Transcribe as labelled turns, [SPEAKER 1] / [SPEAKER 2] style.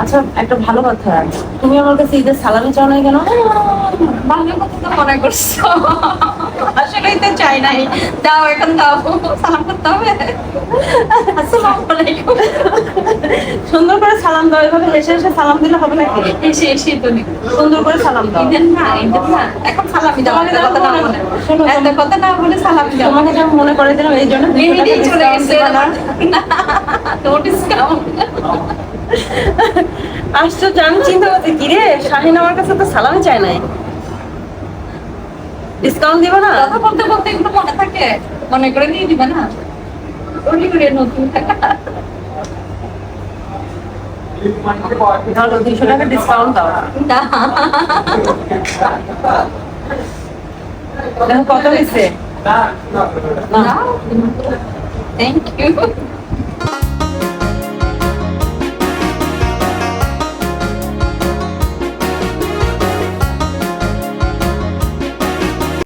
[SPEAKER 1] আচ্ছা একটা ভালো কথা। তুমি আমার কাছে ঈদের সালামি চাও নাই কেন?
[SPEAKER 2] ভালো কথা তো মনে করছ। আসলেই তো চাই নাই। দাও এখন দাও। সালাম করতে হবে। আসসালামু আলাইকুম।
[SPEAKER 1] সুন্দর করে সালাম দাও। এভাবে হেসে হেসে সালাম দিলে হবে নাকি?
[SPEAKER 2] এসে এসে তো
[SPEAKER 1] সুন্দর করে সালাম দাও।
[SPEAKER 2] ঈদের না ঈদের না। এখন সালামি দাও একটা কথা না বলে। সালামি দাও।
[SPEAKER 1] তোমাকে যা মনে করে দিলাম এই জন্য
[SPEAKER 2] চলে গেছে।
[SPEAKER 1] না।
[SPEAKER 2] নো ডিসকাউন্ট
[SPEAKER 1] আশ্চর্য আমি চিন্তা করছি কি রে শাহিন আমার কাছে তো সালামি চায় নাই। ডিসকাউন্ট দিবা না?
[SPEAKER 2] কথা বলতে বলতে এগুলো মনে থাকে মনে করে নিয়ে দিবে না। ওটি করে নতুন। টাকা
[SPEAKER 1] দুইশো টাকা ডিসকাউন্ট দাও। কত হয়েছে।
[SPEAKER 2] Thank you